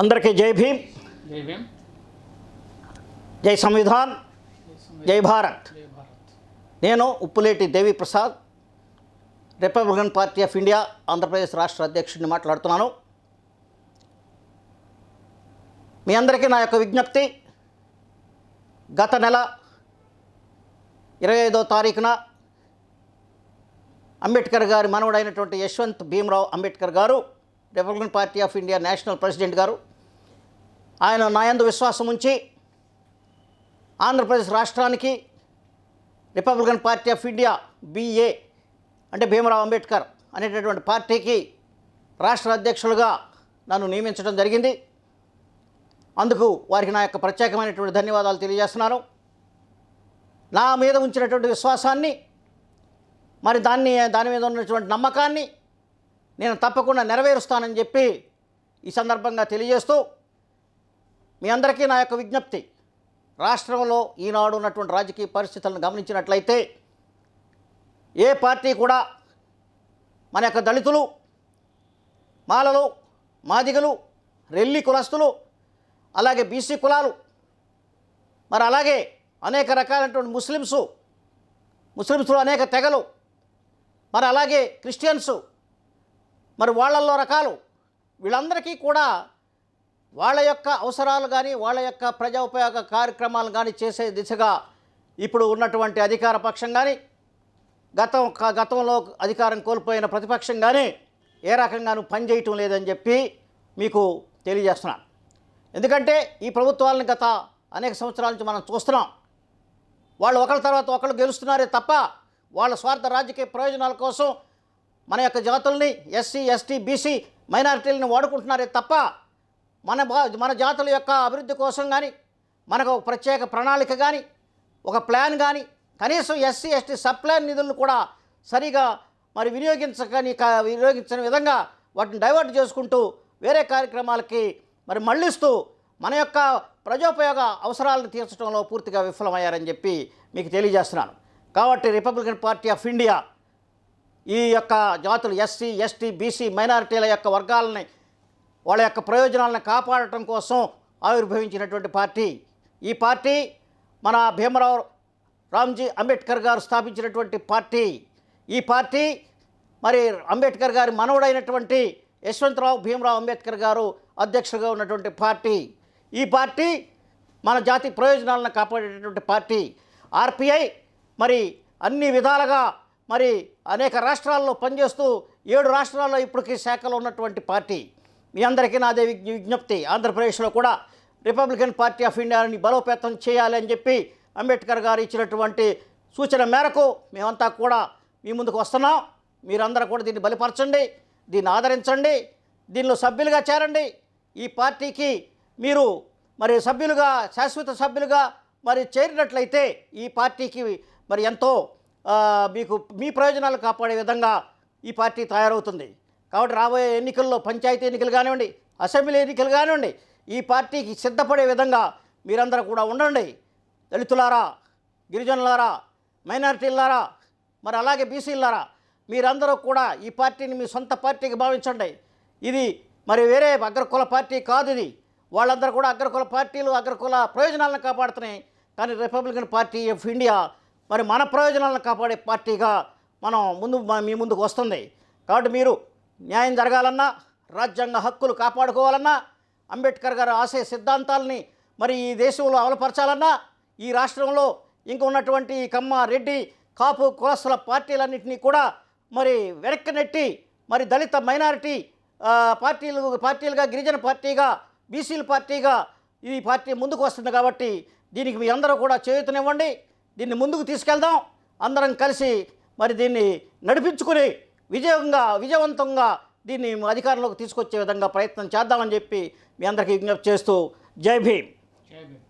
అందరికీ జై భీమ్. జై భీమ్. జై సంవిధాన్. జై భారత్. జై భారత్. నేను Uppuleti Devi Prasad Republican Party of India Andhra Pradesh రాష్ట్ర అధ్యక్షుడిని మాట్లాడుతున్నాను. మీ అందరికీ నా యొక్క విజ్ఞప్తి గత నెల ఇరవై ఐదో తారీఖున అంబేద్కర్ గారి మనవడైనటువంటి యశ్వంత్ భీమరావు అంబేద్కర్ గారు Republican Party of India national president గారు. ఆయన నాయందు విశ్వాసం ఉంచి ఆంధ్రప్రదేశ్ రాష్ట్రానికి Republican Party of India B అంటే భీమరావు అంబేద్కర్ అనేటటువంటి పార్టీకి రాష్ట్ర అధ్యక్షులుగా నన్ను నియమించడం జరిగింది. అందుకు వారికి నా యొక్క ప్రత్యేకమైనటువంటి ధన్యవాదాలు తెలియజేస్తున్నాను. నా మీద ఉంచినటువంటి విశ్వాసాన్ని మరి దాన్ని దాని మీద ఉన్నటువంటి నమ్మకాన్ని నేను తప్పకుండా నెరవేరుస్తానని చెప్పి ఈ సందర్భంగా తెలియజేస్తూ మీ అందరికీ నా యొక్క విజ్ఞప్తి. రాష్ట్రంలో ఈనాడు ఉన్నటువంటి రాజకీయ పరిస్థితులను గమనించినట్లయితే ఏ పార్టీ కూడా మన యొక్క దళితులు మాలలు మాదిగలు రెల్లి కులస్తులు అలాగే బీసీ కులాలు మరి అలాగే అనేక రకాలైనటువంటి ముస్లిమ్సు ముస్లిమ్స్లో అనేక తెగలు మరి అలాగే క్రిస్టియన్సు మరి వాళ్ళల్లో రకాలు. వీళ్ళందరికీ కూడా వాళ్ళ యొక్క అవసరాలు కానీ వాళ్ళ యొక్క ప్రజా ఉపయోగ కార్యక్రమాలు కానీ చేసే దిశగా ఇప్పుడు ఉన్నటువంటి అధికార పక్షం కానీ గతం గతంలో అధికారం కోల్పోయిన ప్రతిపక్షం కానీ ఏ రకంగానూ పనిచేయటం లేదని చెప్పి మీకు తెలియజేస్తున్నాను. ఎందుకంటే ఈ ప్రభుత్వాలను గత అనేక సంవత్సరాల నుంచి మనం చూస్తున్నాం. వాళ్ళు ఒకళ్ళ తర్వాత ఒకళ్ళు గెలుస్తున్నారే తప్ప వాళ్ళ స్వార్థ రాజకీయ ప్రయోజనాల కోసం మన యొక్క జాతుల్ని ఎస్సీ ఎస్టీ బీసీ మైనారిటీలను వాడుకుంటున్నారే తప్ప మన మన జాతుల యొక్క అభివృద్ధి కోసం కానీ మనకు ఒక ప్రత్యేక ప్రణాళిక కానీ ఒక ప్లాన్ కానీ కనీసం ఎస్సీ ఎస్టీ సబ్ ప్లాన్ నిధులను కూడా సరిగా మరి వినియోగించకని వినియోగించని విధంగా వాటిని డైవర్ట్ చేసుకుంటూ వేరే కార్యక్రమాలకి మరి మళ్ళిస్తూ మన యొక్క ప్రజోపయోగ అవసరాలను తీర్చడంలో పూర్తిగా విఫలమయ్యారని చెప్పి మీకు తెలియజేస్తున్నాను. కాబట్టి రిపబ్లికన్ పార్టీ ఆఫ్ ఇండియా ఈ యొక్క జాతులు ఎస్సీ ఎస్టీ బీసీ మైనారిటీల యొక్క వర్గాలని వాళ్ళ యొక్క ప్రయోజనాలను కాపాడటం కోసం ఆవిర్భవించినటువంటి పార్టీ. ఈ పార్టీ మన భీమరావు రామ్జీ అంబేద్కర్ గారు స్థాపించినటువంటి పార్టీ. ఈ పార్టీ మరి అంబేద్కర్ గారి మనవడైనటువంటి యశ్వంతరావు భీమరావు అంబేద్కర్ గారు అధ్యక్షుడిగా ఉన్నటువంటి పార్టీ. ఈ పార్టీ మన జాతి ప్రయోజనాలను కాపాడేటటువంటి పార్టీ. ఆర్పిఐ మరి అన్ని విధాలుగా మరి అనేక రాష్ట్రాల్లో పనిచేస్తూ ఏడు రాష్ట్రాల్లో ఇప్పటికీ శాఖలో ఉన్నటువంటి పార్టీ. మీ అందరికీ నాదే విజ్ఞ- విజ్ఞప్తి. ఆంధ్రప్రదేశ్లో కూడా రిపబ్లికన్ పార్టీ ఆఫ్ ఇండియాని బలోపేతం చేయాలి అని చెప్పి అంబేద్కర్ గారు ఇచ్చినటువంటి సూచన మేరకు మేమంతా కూడా మీ ముందుకు వస్తున్నాం. మీరందరూ కూడా దీన్ని బలపరచండి దీన్ని ఆదరించండి దీనిలో సభ్యులుగా చేరండి. ఈ పార్టీకి మీరు మరి సభ్యులుగా శాశ్వత సభ్యులుగా మరి చేరినట్లయితే ఈ పార్టీకి మరి ఎంతో మీకు మీ ప్రయోజనాలు కాపాడే విధంగా ఈ పార్టీ తయారవుతుంది. కాబట్టి రాబోయే ఎన్నికల్లో పంచాయతీ ఎన్నికలు కానివ్వండి అసెంబ్లీ ఎన్నికలు కానివ్వండి ఈ పార్టీకి సిద్ధపడే విధంగా మీరందరూ కూడా ఉండండి. దళితులారా గిరిజనులారా మైనారిటీలారా మరి అలాగే బీసీలారా మీరందరూ కూడా ఈ పార్టీని మీ సొంత పార్టీకి భావించండి. ఇది మరి వేరే అగ్రకుల పార్టీ కాదు ఇది. వాళ్ళందరూ కూడా అగ్రకుల పార్టీలు అగ్రకుల ప్రయోజనాలను కాపాడుతున్నాయి. కానీ రిపబ్లికన్ పార్టీ ఆఫ్ ఇండియా మరి మన ప్రయోజనాలను కాపాడే పార్టీగా మనం ముందు మీ ముందుకు వస్తుంది. కాబట్టి మీరు న్యాయం జరగాలన్నా రాజ్యాంగ హక్కులు కాపాడుకోవాలన్నా అంబేద్కర్ గారు ఆశయ సిద్ధాంతాలని మరి ఈ దేశంలో అమలుపరచాలన్నా ఈ రాష్ట్రంలో ఇంకున్నటువంటి ఈ కమ్మ రెడ్డి కాపు కులస్తుల పార్టీలన్నింటినీ కూడా మరి వెనక్కి నెట్టి మరి దళిత మైనారిటీ పార్టీలు పార్టీలుగా గిరిజన పార్టీగా బీసీల పార్టీగా ఈ పార్టీ ముందుకు వస్తుంది కాబట్టి దీనికి మీ అందరూ కూడా చేయూతనివ్వండి. దీన్ని ముందుకు తీసుకెళ్దాం. అందరం కలిసి మరి దీన్ని నడిపించుకుని విజయంగా విజయవంతంగా దీన్ని అధికారంలోకి తీసుకొచ్చే విధంగా ప్రయత్నం చేద్దామని చెప్పి మీ అందరికీ విజ్ఞప్తి చేస్తూ జై భీమ్. జై భీమ్.